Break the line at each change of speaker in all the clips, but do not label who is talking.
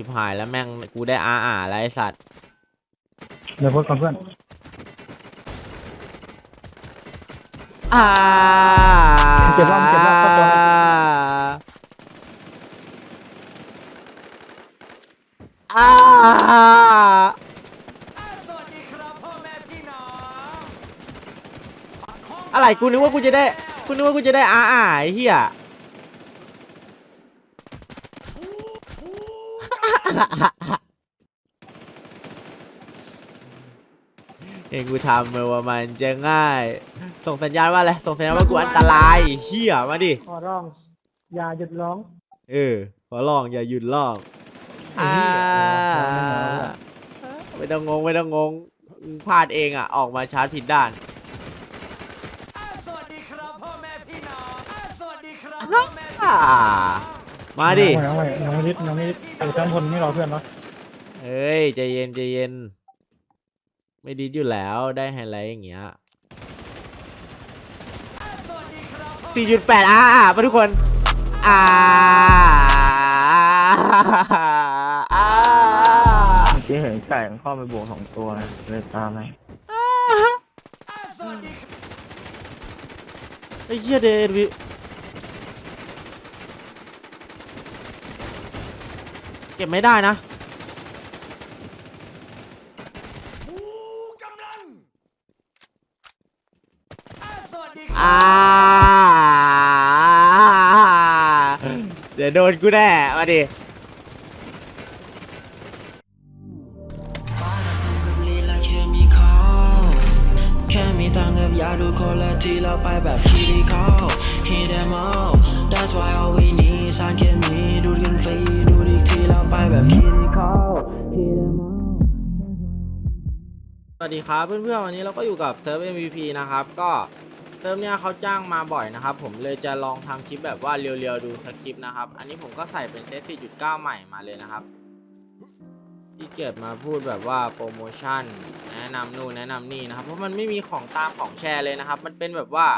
ชิบหายแล้วแม่งกูได้อาอ่าแล้วไอสัตว์
เดี๋ยวพูดก่อนเพื่อน
อ่า
เจ็บรอบเจ็บรอบเข้าตัว
อ่าอะไรกูนึกว่ากูจะได้ กูนึกว่ากูจะได้อาอ่าไอ้เหี้ย เองกูทำมาว่ามันจะง่าย ส่งสัญญาณว่าอะไร ส่งสัญญาณว่ากูอันตรายเฮียมาดิ
ขอร้อง อย่าหยุดร้อง
เออ ขอลองอย่าหยุดลอง
ไอ้
อ่า
เหี้ยร้องไม่น้อยอะ
ไม่ต้องงงไม่ต้องงงพลาดเองอะ ออกมาชาร์จผิดด้าน
สวัสดีครับพ่อแม่พี่น้อง สวัสดีครับพ่อแม่พี่
อ่า มาดิ
น้องไม่น้องไม่นิดน้องไม่นิดไอ้ทั้งคนไม่รอเพื่อนวะ
เฮ้ยใจเย็นใจเย็น ไม่ดีอยู่แล้วได้ไฮไลท์อย่างเงี้ยสี่จุดแปดอ่ามาทุกคน อ่าอ่า
เมื่อกี้เห็นไก่มันเข้าไปบวกสองตัวนะเลยตามไหม
ไอ้เหี้ยเดวิ ก็บไม่ได้นะ
กำลังสวัสดี
อ่าเดี๋ยวโดนกูแน่มาดิ
ลีลาเคมีคอลแค่มีตังค์กับยาดูคนละทีเราไปแบบคีรีคอล Hit them all That's why all we need สารเคมีดูดกันฟรี แบบคีรีคอล Hit them all
สวัสดีครับเพื่อนๆวันนี้เราก็อยู่กับเซิร์ฟ MVP นะครับ ก็เซิร์ฟเนี้ยเขาจ้างมาบ่อยนะครับ ผมเลยจะลองทำคลิปแบบว่าเรียวๆดูสักคลิปนะครับ อันนี้ผมก็ใส่เป็นเซต4.9 ใหม่มาเลยนะครับที่เกียดมาพูดแบบว่าโปรโมชั่นแนะนำนู่นแนะนำนี่นะครับ เพราะมันไม่มีของตามของแชร์เลยนะครับ มันเป็นแบบว่า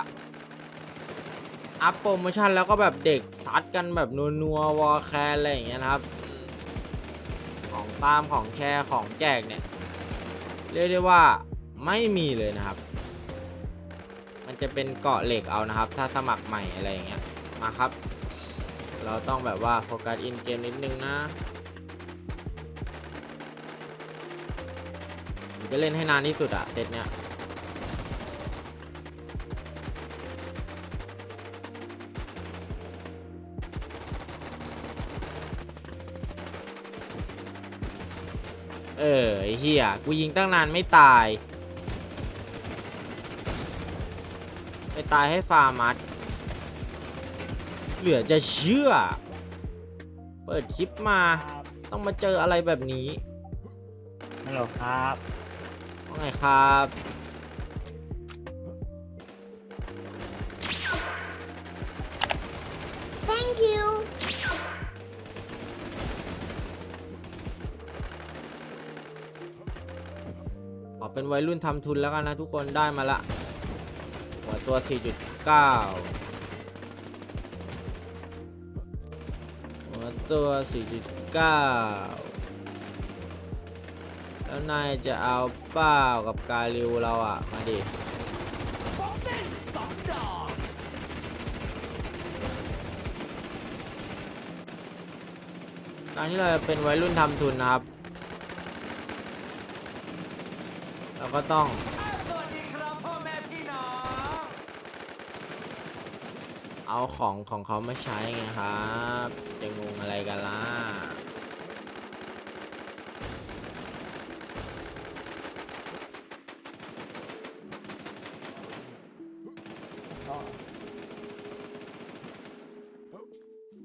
อัพโปรโมชั่นแล้วก็แบบเด็กซัดกันแบบนัวๆวอลแคร์อะไรอย่างเงี้ยนะครับ ของตามของแชร์ของแจกเนี่ยเรียกได้ว่าไม่มีเลยนะครับ มันจะเป็นเกาะเหล็กเอานะครับ ถ้าสมัครใหม่อะไรอย่างเงี้ยมาครับ เราต้องแบบว่าโฟกัสอินเกมนิดนึงนะจะเล่นให้นานที่สุดอะเซตเนี้ย เออไอ้เหี้ยกูยิงตั้งนานไม่ตาย ไปตายให้ฟาร์มัสเหลือจะเชื่อ เปิดคลิปมา ต้องมาเจออะไรแบบนี้
ฮัลโหลครับ
ว่าไงครับ เป็นวัยรุ่นทำทุนแล้วกันนะทุกคนได้มาละหัวตัว 4.9 หัวตัว 4.9 แล้วนายจะเอาเป้ากับกาลิวเราอะ มาดิการที่เราจะเป็นวัยรุ่นทำทุนนะครับ เรา ก็ต้องเอาของของเขามาใช้ไงครับ จะงงอะไรกันล่ะ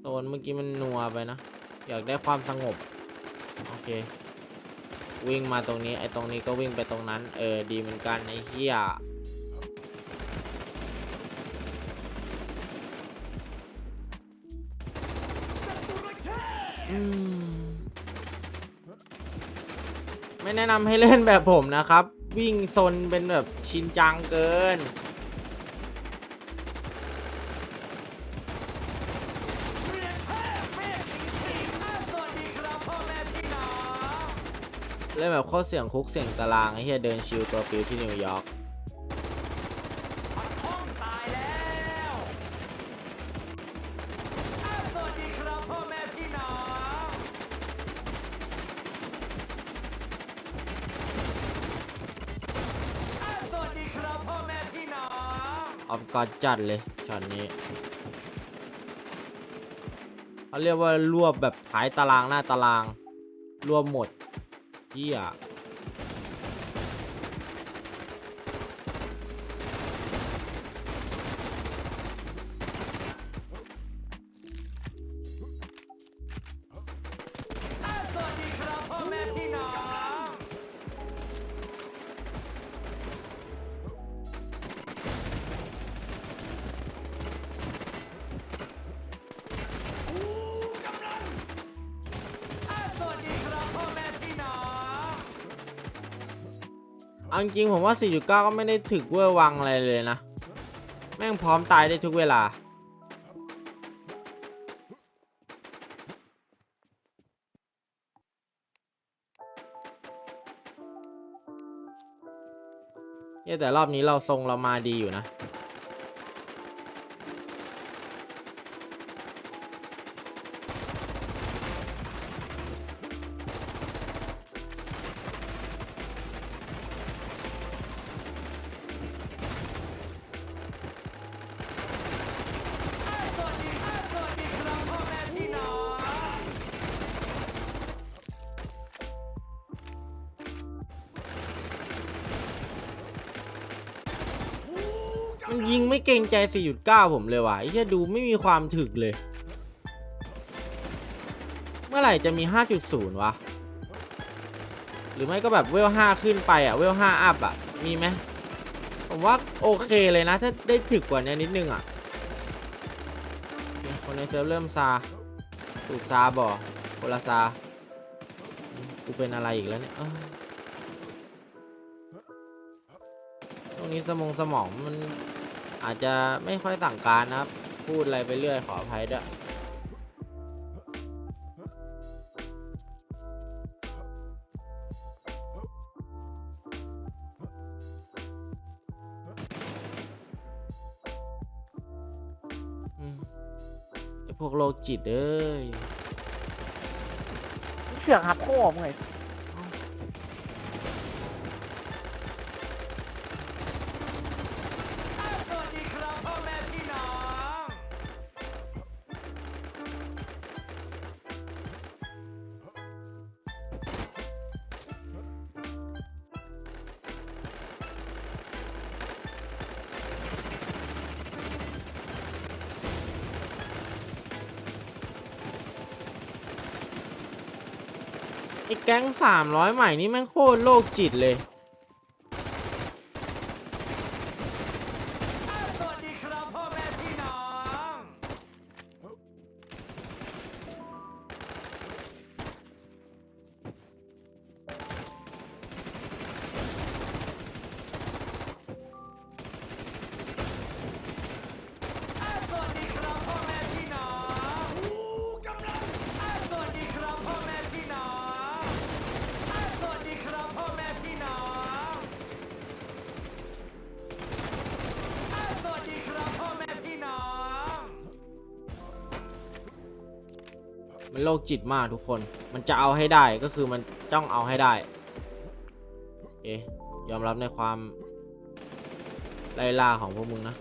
โซนเมื่อกี้มันนัวไปนะ อยากได้ความสงบ โอเค วิ่งมาตรงนี้ไอ้ตรงนี้ก็วิ่งไปตรงนั้น เออดีเหมือนกันไอ้เหี้ยไม่แนะนำให้เล่นแบบผมนะครับ วิ่งซนเป็นแบบชินจังเกิน
เรียนแพทย์เรียกจริงๆสวัสดีครับพ่อแม่พี่
เล่นแบบโคตรเสี่ยงคุกเสี่ยงตารางไอ้เฮียเดินชิลตัวปิวที่นิวยอร์ก
ห้องตายแล้วอ้าวสวัสดีครับพ่อแม่พี่น้อง อ้าวสวัสดีครับพ่อแม่พี่น้อง
ออฟกอดจัดเลยช็อตนี้เขาเรียกว่ารวบแบบท้ายตารางหน้าตาราง รวบหมด เฮี เอาจริงผมว่า 4.9 ก็ไม่ได้ถึกเวอร์วังอะไรเลยนะ แม่งพร้อมตายได้ทุกเวลาเนี่ยแต่รอบนี้เราทรงเรามาดีอยู่นะ ไม่เกรงใจ 4.9 ผมเลยว่ะไอ้เหี้ยดูไม่มีความถึกเลย เมื่อไหร่จะมี 5.0 วะ หรือไม่ก็แบบเวล 5 ขึ้นไปอะ เวล 5 อัพอะ มีไหมผมว่าโอเคเลยนะ ถ้าได้ถึกกว่านี้นิดนึงอะ คนในเซิร์ฟเริ่มซาถูกซาบ่คนละซากูเป็นอะไรอีกแล้วเนี่ยตรงนี้สมองสมองมัน อาจจะไม่ค่อยสั่งการนะครับ พูดอะไรไปเรื่อยขออภัยด้วยอืมไอพวกโรคจิตเอ้ย
เสียงหักโค้งไง
อ้
ไอ้แก๊งสามร้อยใหม่นี่แม่งโคตรโรคจิตเลย โรคจิตมากทุกคน มันจะเอาให้ได้ก็คือมันจ้องเอาให้ได้เอ๊ยยอมรับในความไล่ล่าของพวกมึงนะ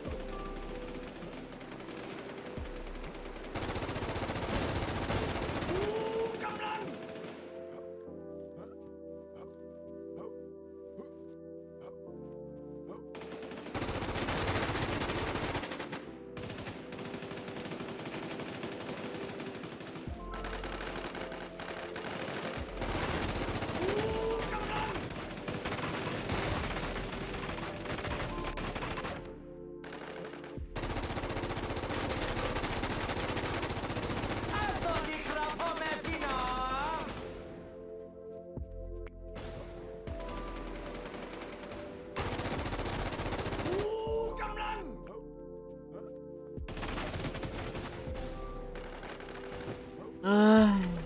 唉。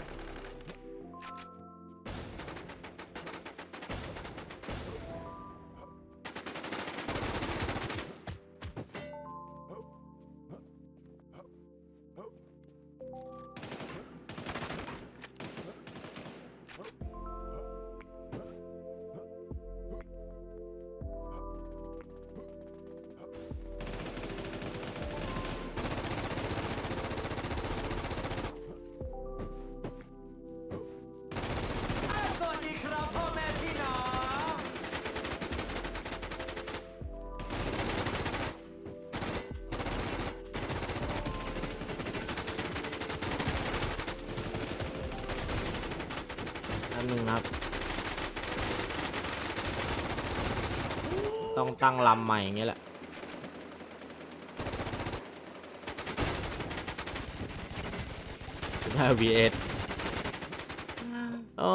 อันหนึ่งครับ ต้องตั้งลำใหม่อย่างเงี้ยแหละได้ VS โอ้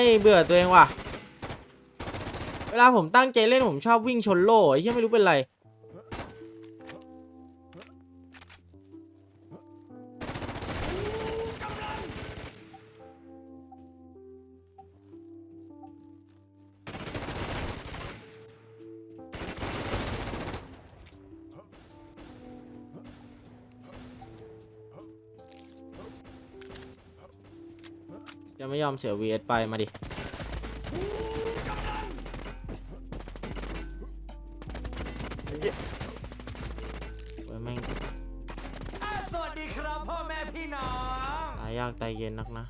ย เบื่อตัวเองว่ะ เวลาผมตั้งใจเล่นผมชอบวิ่งชนโล่ไอ้เหี้ยไม่รู้เป็นไร อมเสีย VS ไปมาดิโอ้ยแม่ง
สวัสดีครับพ่อแม่พี่น้อง
ตายยากตายเย็นนักนะ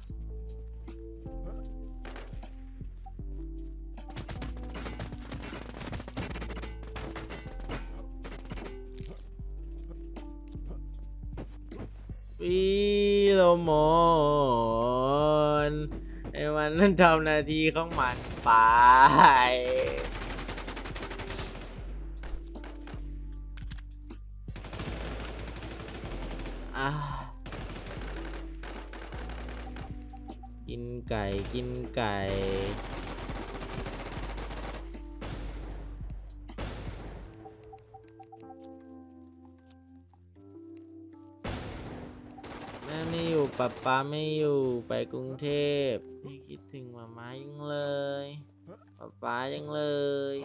วิโลโมอ นนั่นทำหน้าที่ของมันไป อ่ากินไก่กินไก่ ป๊าป๊าไม่อยู่ไปกรุงเทพพี่คิดถึงมาม่ายังเลยป๊าป๊ายังเลย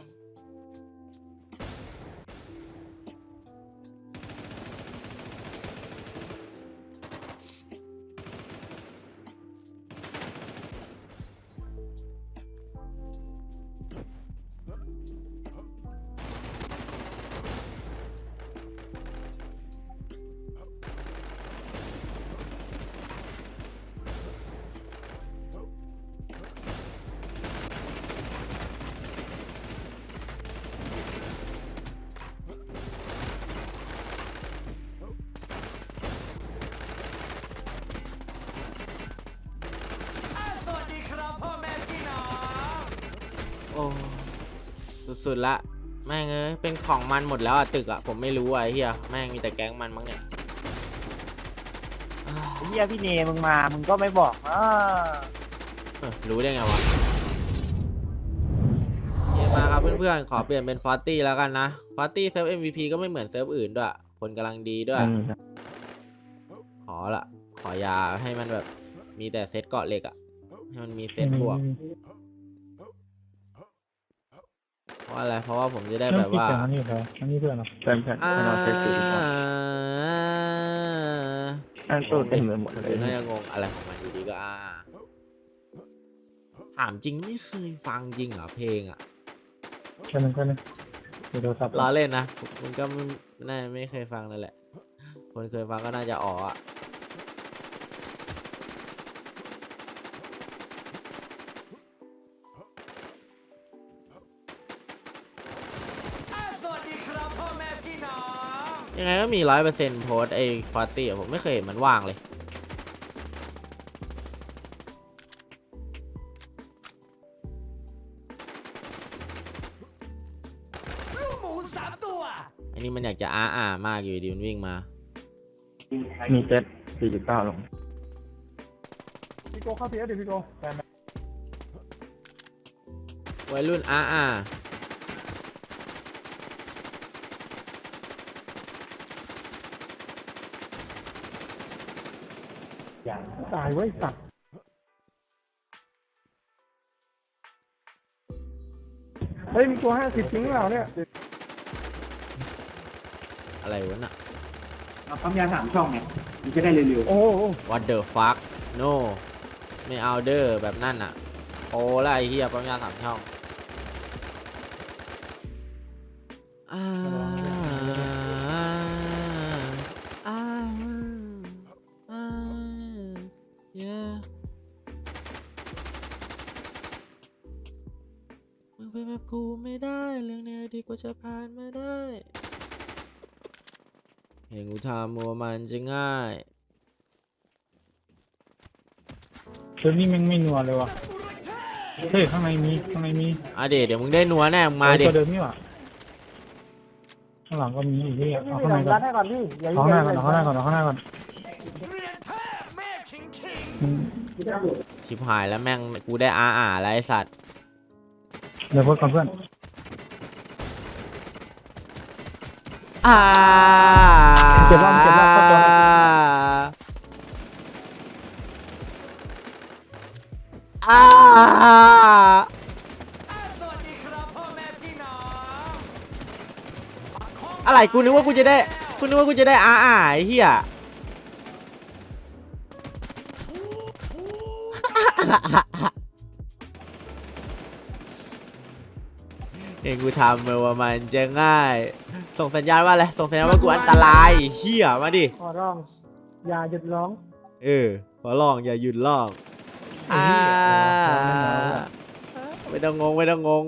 โอ้สุดๆละแม่งเอ้ยเป็นของมันหมดแล้วอะตึกอะผมไม่รู้อะไอ้เฮียแม่งมีแต่แก๊งมันมั้งเนี่ยอ้าว
ไอ้เหี้ยพี่เนมึงมา มึงก็ไม่บอกอ่า
เอ้ยรู้ได้ไงวะเยมาครับเพื่อนๆขอเปลี่ยนเป็นฟอร์ตี้แล้วกันนะฟอร์ตี้เซิร์ฟ MVP ก็ไม่เหมือนเซิร์ฟอื่นด้วยคนกำลังดีด้วย
อืมครับ
ขอละ ขอยาให้มันแบบมีแต่เซตเกาะเหล็กอะให้มันมีเซตบวก เพราะอะไรเพราะว่าผมจะได้
เริ่
แบ
ม
บ
คิด
ว่า
อย่างนั้นอยู่แล้วอันนี้เพื่อนเหรอ
เพื่อนเพื่อน
อ่า
เพื่อนเอาเซฟตี้ก่อนอันตู้เต็มไปหมดเลย
น่าจะงงอะไรของมันอยู่ดีก็อ่าถามจริงไม่เคยฟังจริงเหรอเพลงอะ
แค่นึงแค่นึงเดี๋ยวโทรศัพท์
ล้อเล่นนะมันก็ไม่น่าไม่เคยฟังนั่นแหละคนเคยฟังก็น่าจะอ๋ออะ ยังไงก็มีร้อยเปอร์เซ็นต์โพสไอ้ฟอร์ตี้ผมไม่เคยเห็นมันว่างเลย
ลูกหมูสามตัว
อันนี้มันอยากจะอ้าอ่ามากอยู่ดีมันวิ่งมา
มีเจ็ดสี่จุดเก้าลง
พี่โกเข้าพีเอสดิพี่โกแฟน
วัยรุ่นอ้าอ่า
ตายเว้ยสัตว์เฮ้ยมีตัวห้าสิบจริงหรือเปล่าเนี่ย
อะไรวะน่ะ
ปั๊มยาสามช่องไงมันจะได้เร็ว
โอ้โห
What the fuck no ไม่เอาเด้อแบบนั่นอะ โอ้ละไอ้เหี้ยปั๊มยาสามช่อง ทำมัวมันจะง่าย
ตัวนี้มันไม่นัวเลยวะเฮ้ยข้างในมีข้างในมี
อะเดี๋ยวเดี๋ยวมึงได้นัวแน่มึงมาดิ
ตัวเดิมนี่หว่าข้างหลังก็มีอีกที่เอาข้างในก่อน
ก่อนพี่อย่า
เอาข้างหน้าก่อนเอาข้างหน้าก่อนเอาข้างหน้าก่อนอืม
ชิบหายแล้วแม่งกูได้อาอ่าแล้วไอสัตว์
เดี๋ยวพูดก่อนเพื่อน
อ่า
เก็บรอบเก็บรอบเข้าตัว
อ่า
สวัสดีครับพ่อแม่พี่น้อง
อะไรกูนึกว่ากูจะได้กูนึกว่ากูจะได้อาอ่าไอ้เหี้ย เองกูทำมาว่ามันจะง่าย ส่งสัญญาณว่าอะไร ส่งสัญญาณว่ากูอันตรายเฮียมาดิ
ขอร้อง อย่าหยุดร้อง
เออ ขอลองอย่าหยุดลองอ่าไม่ต้องงงไม่ต้องงง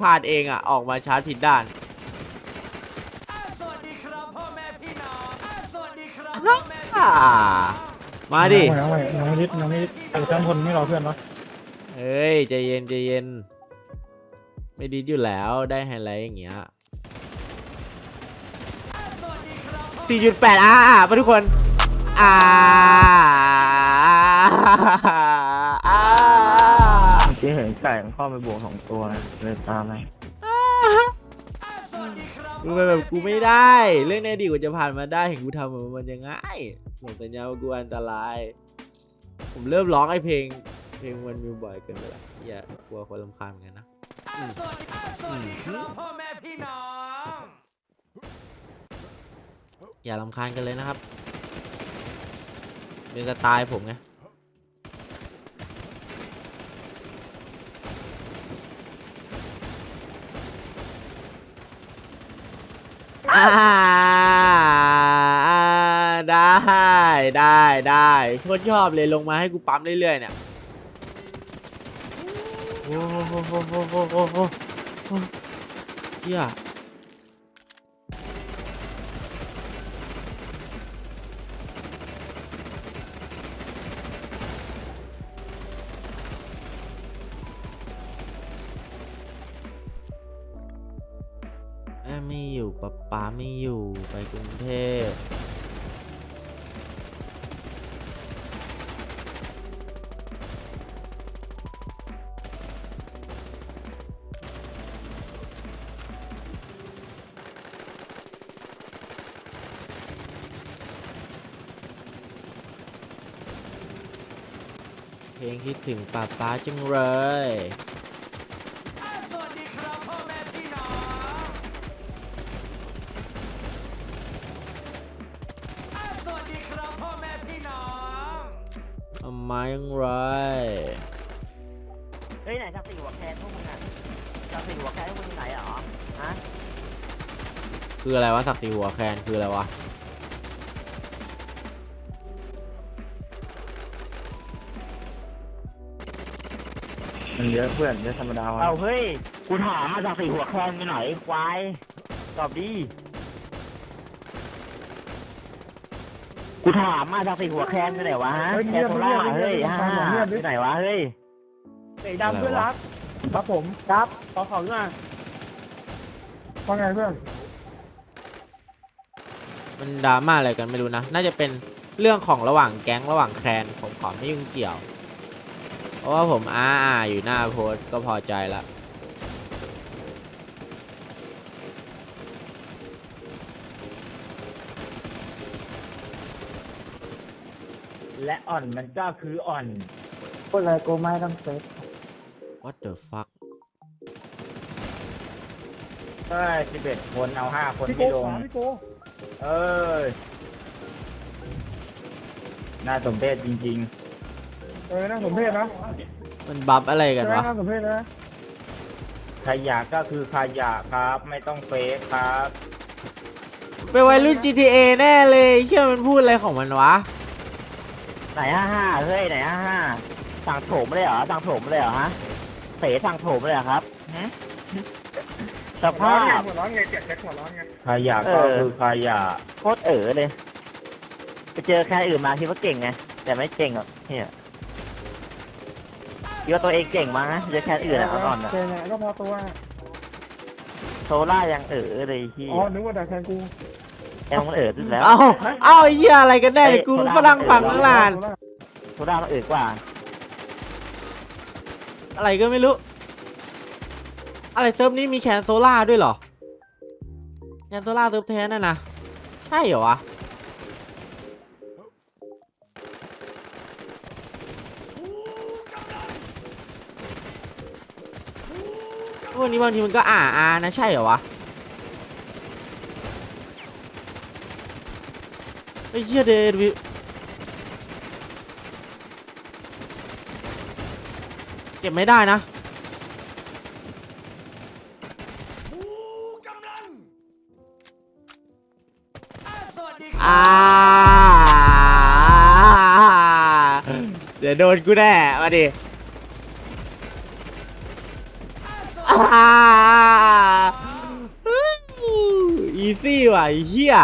พลาดเองอะ ออกมาชาร์จผิดด้าน
สวัสดีครับพ่อแม่พี่น้องสวัสดีครับพ่อแม่พี่
อ่า
น้อง
มาดิ
น้องไม่น้องไม่นิดน้องไม่นิดไอ้ชั้นพลไม่รอเพื่อนวะ
เฮ้ยใจเย็นใจเย็น ไม่ดีอยู่แล้วได้ไฮไลท์อย่างเงี้ย
สวัสดีครับพ่อ
สี่จุดแปดอ่าอ่ามาทุกคนอ่าอ่า
เมื่อกี้เห็นไก่มันเข้าไปบวกสองตัวนะเลยตามไป
สวัสดีครับ
มึงเป็นแบบกูไม่ได้ เรื่องในอดีตกูจะผ่านมาได้เห็นกูทำมันมันยังง่ายบอกสัญญาว่ากูอันตราย ผมเริ่มร้องไอ้เพลง เพลงมันมิวบ่อยเกินไปละอย่ากลัวคนรำคาญเหมือนกันนะ
สวัสดีสวัสดีครับพ่อแม่พี่น้อง
อย่ารำคาญกันเลยนะครับเป็นสไตล์ผมไงได้ได้ได้โคตรชอบเลยลงมาให้กูปั๊มเรื่อยๆเนี่ย โอ้โหโอ้โหโอ้โหโอ้โหโอ้โหเฮียแม่ไม่อยู่ป๊าป๊าไม่อยู่ไปกรุงเทพ คิดถึงป้าป๊าจังเลย
สวัสดีครับพ่อแม่พี่น้องสวัสดีครับพ่อแม่พี่น้อง
ทำไมอยังไร
เฮ้ยไหนจากสี่หัวแคนพวกมึงอะจากสี่หัวแคนพวกมึงอยู่ไหนเหรอฮะ
คืออะไรวะสักติหัวแคนคืออะไรวะ
มันเยอะเพื่อนเยอะธรรมดา
เอา
วะ
เฮ้ย กูถามมาจากสี่หัวแคนอยู่ไหนควายตอบดิกูถามมาจากสี่หัวแคนอยู่ไหนวะฮะ
เฮ้ย
แค
เงี
น
ยบ
โซ
เงี
ล่าย
บ
เฮ้ย
เงียบ
ฮ่า
เงียบ
อยู่ไหนวะเฮ้ย
สีดำเพื่อนรัก
ครับผม
ครับขอของหน่อย
ว่าไงเพื่อน
มันดราม่าอะไรกันไม่รู้นะ น่าจะเป็นเรื่องของระหว่างแก๊งระหว่างแคลนผมขอไม่ยุ่งเกี่ยวเพ ราะว่าผมอ้าอ่าอยู่หน้าโพสต์ก็พอใจละ
และอ่อนมันก็คืออ่อน
คนอะไรโกไม่ต้องเซ็ต
what the fuck
เอ้ยสิบเอ็ดคนเอาห้าคน
พี่โก
ไม่ล
ข
ง
วาพี่โก
เอ้ยน่าสมเพชจริง
เออน่าสมเพชนะ
มันบัฟอะไรกัน
ใช่ไหม
วะ
น่าสมเพชนะ
ๆขยะก็คือขยะครับ ไม่ต้องเฟกครับ
เป็นวัยรุ่น GTA แน่เลยเชื่อมันพูดอะไรของมันวะ
ไหนห้าห้าเฮ้ยไหนห้าห้าสั่งโถมเลยเหรอสั่งโถมเลยเหรอฮะเสสั่งโถมเลยเหรอครับฮะสภาพ
หัวร้อนไงเจ็บแจ็คหัวร้อนไง
ขยะก็คือขยะโคตรเอ๋อเลย ไปเจอใครอื่นมาคิดว่าเก่งไงแต่ไม่เก่งหรอกเนี่ย
ส
คิดว่าตัวเองเก่งมั้งนะจะแค่อื่นอะเอาก่อนอะ
เก่งไงก็พอตัว
โซล่ายังเออเลยที่
อ๋อ นึกว่าแต่แทนกู
ยังมันเออขึ้นแล้ว
เอ้าเอ้าไอ้เหี้ยอะไรกันแน่เนี่ยกูฝรั่งฝั่งข้างหลาน
โซล่ามันเออกว่า
อะไรก็ไม่รู้ อะไรเซิร์ฟนี้มีแคนโซล่าด้วยเหรอ แคนโซล่าเซิร์ฟแท้น่ะนะ ใช่เหรอวะ วันนี้บางทีมันก็อ่าอานะใช่เหรอวะไอ้เหี้ยเดวิเก็บไม่ได้นะ
สวัสดี
อ่าเดี๋ยวโดนกูแน่มาดิ อีซี่ว่ะเหี้ย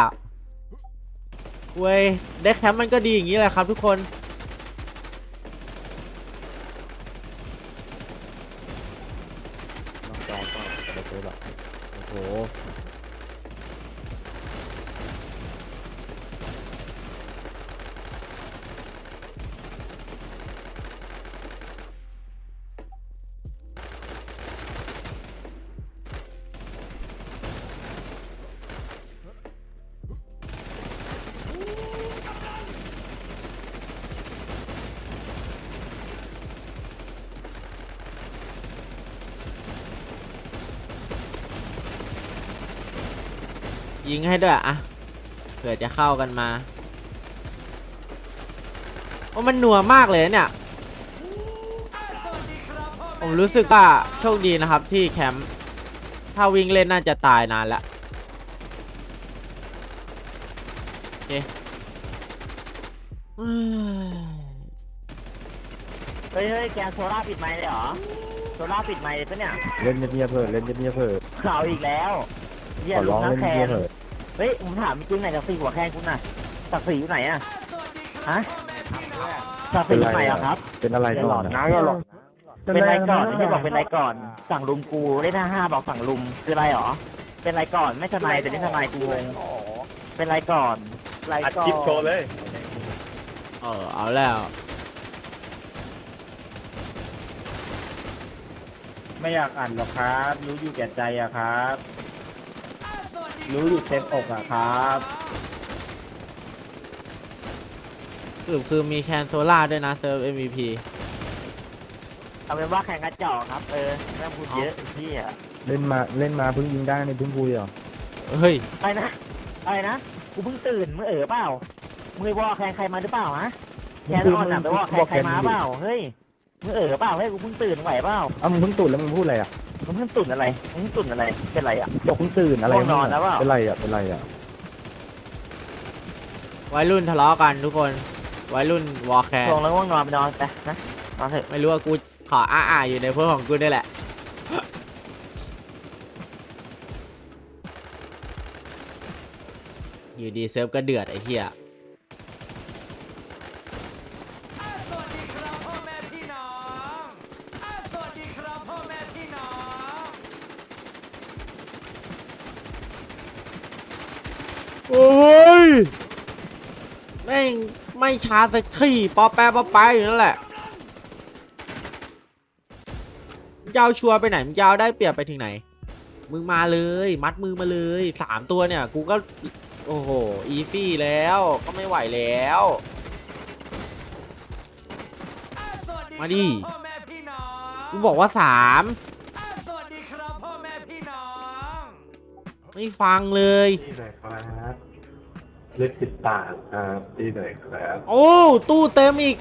เว้ย เด็กแคมป์มันก็ดีอย่างนี้แหละครับทุกคน
น้องจอก็ไปซื้อแบบโอ้โห
ยิงให้ด้วยอะเผื่อจะเข้ากันมาโอ้มันหนัวมากเลยนะเนี่ย ผมรู้สึกว่าโชคดีนะครับที่แคมป์ถ้าวิ่งเล่นน่าจะตายนานละโอเคเอ้ย
เฮ้ยเฮ้ยแกโซล่าปิดไมค์เลยเหรอ โซล่าปิดไมค์เลยปะเนี่ย
เล่นเงียบๆเถอะเล่นเงียบๆเถอะ
ข่าวอีกแล้วเหี้
ข
ย
อ
ลุ
ร้อง
งนัก
เล่น
แค
เงียบ
น
ๆเถอะ
เฮ้ยผมถามจริงไหนจากสี่หัวแคนคุณน่ะจากสี่อยู่ไหนอะฮะจากสี่อยู่ไหนอะครับ
เป็นอะไรก่อนนะ
เป็นไรก่อนไม่ใช่บอกเป็นไรก่อน สั่งลุมกูเล่นห้าห้าบอกสั่งลุมคืออะไรหรอ เป็นไรก่อนไม่ทนายแต่เล่นทนายกูงงเป็นไรก่อนไรก่อน
เออเอาแล้ว
ไม่อยากอ่านหรอกครับ รู้อยู่แก่ใจอะครับ รู้อยู่เต็มอกอะครับ
คือคือมีแคนโซล่าด้วยนะเซิร์ฟ MVP
เอาเป็นว่าแข่งกระจอกครับ เออไม่ต้องพูดเยอะพี่อะ
เล่นมาเล่นมาเพิ่งยิงได้ในเพิ่งพูดเหรอ
เฮ้ย
อะไรนะอะไรนะกูเพิ่งตื่นมึงเอ๋อเปล่ามึงไปว่าแข่งใครมาหรือเปล่าฮะแข่งอ่อนหนักไปว่าแข่งใครมาเปล่าเฮ้ยมึงเอ๋อเปล่าเฮ้ยกูเพิ่งตื่นไหวเปล่า
เอ้ามึงเพิ่งตื่นแล้วมึงพูดอะไรอะ
มึงเพิ่งตื่นอะไรมึงเพิ่งตื่นอะไร เป็นไรอะ
บอกเพิ่งตื่นอะไร
ง่วงนอนแล้วเปล่า
เป็นไรอะเป็นไรอะ
วัยรุ่นทะเลาะกันทุกคนวัยรุ่นวอลแคร์
ทวงแล้วง่วงนอนไปนอนไปนะนอนเถอะ
ไม่รู้ว่ากูขออ้าๆอยู่ในพวกของกูนี่แหละอยู่ดีเซิร์ฟก็เดือดไอ้เหี้ย
สวัสดีครับพ่อแม่พี่น้องสวัสดีครับพ่อแม่พี่น้อง
โอ้ย แม่งไม่ ช้าสักทีปอแปะปอไปะอยู่นั่นแหละยาวชัวร์ไปไหนมึงยาวได้เปรียบไปถึงไหน มึงมาเลย มัดมือมาเลยสามตัวเนี่ย กูก็ โอ้โห อีซี่แล้ว ก็ไม่ไหวแล้ว มาดิ
ม่พี่น้อง
กูบอกว่าสามไม่ฟังเลย
ที่ไหนครับ เลขติดตามครับที่ไหนครับ
โอ้ ตู้เต็มอีก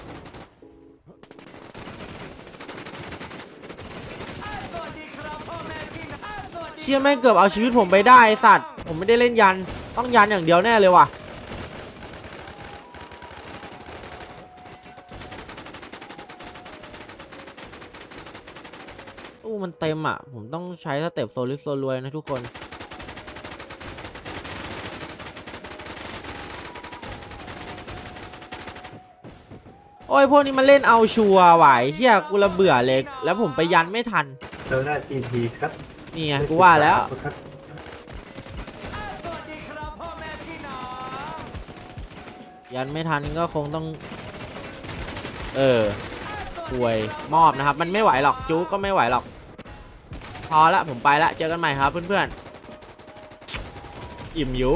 เชี่ยแม่งเกือบเอาชีวิตผมไปได้ไอ้สัตว์ ผมไม่ได้เล่นยัน ต้องยันอย่างเดียวแน่เลยว่ะ ตู้มันเต็มอะ ผมต้องใช้สเต็ปโซลิสโซรวยนะทุกคน โโอ้
ยพวกนี้มันเล่นเอาชัวร์ไหวะไอ้เฮียกูระเบื่อเลย แล้วผมไปยันไม่ทัน
เซลหน้าจีทีครับ
นี่ไงกูว่าแล้ว
ครับ
สวัสดีครับพ่อแม่พี่น้อง
ยันไม่ทันก็คงต้อง เออป่วยมอบนะครับ มันไม่ไหวหรอกจู๊ก็ไม่ไหวหรอก พอละผมไปละเจอกันใหม่ครับเพื่อนๆอิ่มอยู่